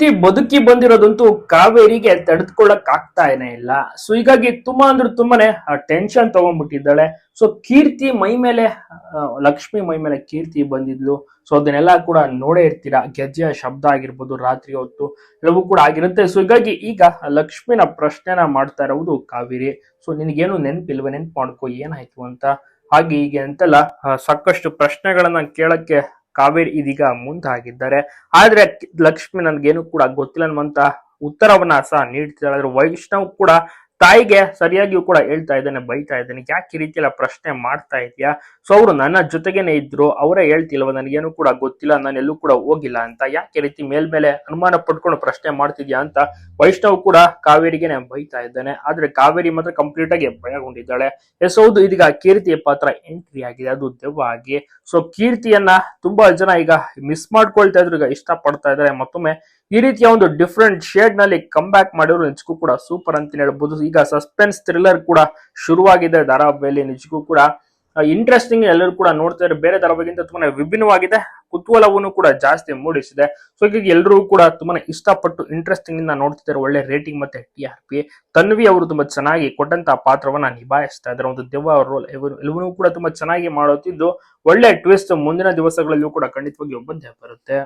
ಕೀರ್ತಿ ಬದುಕಿ ಬಂದಿರೋದಂತೂ ಕಾವೇರಿಗೆ ತಡೆದುಕೊಳ್ಳಕ್ ಆಗ್ತಾನೆ ಇಲ್ಲ. ಸೊ ಹೀಗಾಗಿ ತುಂಬಾ ಅಂದ್ರೆ ತುಂಬಾನೇ ಟೆನ್ಷನ್ ತಗೊಂಡ್ಬಿಟ್ಟಿದ್ದಾಳೆ. ಸೊ ಕೀರ್ತಿ ಮೈ ಮೇಲೆ ಲಕ್ಷ್ಮಿ ಮೈ ಮೇಲೆ ಕೀರ್ತಿ ಬಂದಿದ್ಲು. ಸೊ ಅದನ್ನೆಲ್ಲ ಕೂಡ ನೋಡೇ ಇರ್ತೀರಾ. ಗೆಜ್ಜೆಯ ಶಬ್ದ ಆಗಿರ್ಬೋದು, ರಾತ್ರಿ ಹೊತ್ತು ಎಲ್ಲವೂ ಕೂಡ ಆಗಿರುತ್ತೆ. ಸೊ ಹೀಗಾಗಿ ಈಗ ಲಕ್ಷ್ಮಿನ ಪ್ರಶ್ನೆನ ಮಾಡ್ತಾ ಇರೋದು ಕಾವೇರಿ. ಸೊ ನಿನಗೇನು ನೆನ್ಪಿಲ್ವ? ನೆನ್ಪು ಮಾಡ್ಕೊ, ಏನಾಯ್ತು ಅಂತ. ಹಾಗೆ ಹೀಗೆ ಅಂತೆಲ್ಲ ಸಾಕಷ್ಟು ಪ್ರಶ್ನೆಗಳನ್ನ ಕೇಳಕ್ಕೆ ಕಾವೇರಿ ಇದೀಗ ಮುಂದಾಗಿದ್ದಾರೆ. ಆದ್ರೆ ಲಕ್ಷ್ಮಿ ನನ್ಗೇನು ಕೂಡ ಗೊತ್ತಿಲ್ಲ ಅನ್ನುವಂತ ಉತ್ತರವನ್ನ ಸಹ ನೀಡ್ತಿದ್ದಾಳೆ. ಆದ್ರೆ ವೈಷ್ಣವ್ ಕೂಡ ತಾಯಿಗೆ ಸರಿಯಾಗಿಯೂ ಕೂಡ ಹೇಳ್ತಾ ಇದ್ದಾನೆ, ಬೈತಾ ಇದ್ದಾನೆ. ಯಾಕೆ ಈ ರೀತಿ ಪ್ರಶ್ನೆ ಮಾಡ್ತಾ ಇದೆಯಾ? ಸೊ ಅವರು ನನ್ನ ಜೊತೆಗೇನೆ ಇದ್ರು, ಅವರೇ ಹೇಳ್ತಿಲ್ವ, ನನಗೇನು ಕೂಡ ಗೊತ್ತಿಲ್ಲ ನಾನು ಎಲ್ಲೂ ಕೂಡ ಹೋಗಿಲ್ಲ ಅಂತ. ಯಾಕೆ ರೀತಿ ಮೇಲ್ಮೇಲೆ ಅನುಮಾನ ಪಡ್ಕೊಂಡು ಪ್ರಶ್ನೆ ಮಾಡ್ತಿದ್ಯಾ ಅಂತ ವೈಷ್ಣವ್ ಕೂಡ ಕಾವೇರಿಗೆನೆ ಬೈತಾ ಇದ್ದಾನೆ. ಆದ್ರೆ ಕಾವೇರಿ ಮಾತ್ರ ಕಂಪ್ಲೀಟ್ ಆಗಿ ಭಯಗೊಂಡಿದ್ದಾಳೆ. ಎಸ್ ಹೌದು, ಇದೀಗ ಕೀರ್ತಿಯ ಪಾತ್ರ ಎಂಟ್ರಿ ಆಗಿದೆ, ಅದು ದೆವ್ವ ಆಗಿ. ಸೊ ಕೀರ್ತಿಯನ್ನ ತುಂಬಾ ಜನ ಈಗ ಮಿಸ್ ಮಾಡ್ಕೊಳ್ತಾ ಇದ್ರು, ಈಗ ಇಷ್ಟ ಪಡ್ತಾ ಇದ್ದಾರೆ. ಮತ್ತೊಮ್ಮೆ ಈ ರೀತಿಯ ಒಂದು ಡಿಫ್ರೆಂಟ್ ಶೇಡ್ನಲ್ಲಿ ಕಮ್ ಬ್ಯಾಕ್ ಮಾಡಿರೋ ನಿಜಕ್ಕೂ ಕೂಡ ಸೂಪರ್ ಅಂತ ಹೇಳ್ಬೋದು. ಈಗ ಸಸ್ಪೆನ್ಸ್ ಥ್ರಿಲ್ಲರ್ ಕೂಡ ಶುರುವಾಗಿದೆ. ಧಾರಾವಾಹಿಯಲ್ಲಿ ನಿಜಕ್ಕೂ ಕೂಡ ಇಂಟ್ರೆಸ್ಟಿಂಗ್ ಎಲ್ಲರೂ ಕೂಡ ನೋಡ್ತಾ ಇದ್ರೆ ಬೇರೆ ಧಾರಾವಾಹಿಗಿಂತ ತುಂಬಾ ವಿಭಿನ್ನವಾಗಿದೆ. ಕುತೂಹಲವನ್ನು ಕೂಡ ಜಾಸ್ತಿ ಮೂಡಿಸಿದೆ. ಸೊ ಹೀಗಾಗಿ ಎಲ್ಲರೂ ಕೂಡ ತುಂಬಾ ಇಷ್ಟಪಟ್ಟು ಇಂಟ್ರೆಸ್ಟಿಂಗ್ ಇಂದ ನೋಡ್ತಿದ್ದಾರೆ ಒಳ್ಳೆ ರೇಟಿಂಗ್ ಮತ್ತೆ ಟಿ ಆರ್ ಪಿ ತನ್ವಿ ಅವರು ತುಂಬಾ ಚೆನ್ನಾಗಿ ಕೊಟ್ಟಂತ ಪಾತ್ರವನ್ನ ನಿಭಾಯಿಸ್ತಾ ಇದ್ದಾರೆ. ಒಂದು ದೆವ್ವ ರೋಲ್ ಎಲ್ಲವನ್ನೂ ಕೂಡ ತುಂಬಾ ಚೆನ್ನಾಗಿ ಮಾಡುತ್ತಿದ್ದು ಒಳ್ಳೆ ಟ್ವಿಸ್ಟ್ ಮುಂದಿನ ದಿವಸಗಳಲ್ಲಿಯೂ ಕೂಡ ಖಂಡಿತವಾಗಿ ಬಂದೇ ಬರುತ್ತೆ.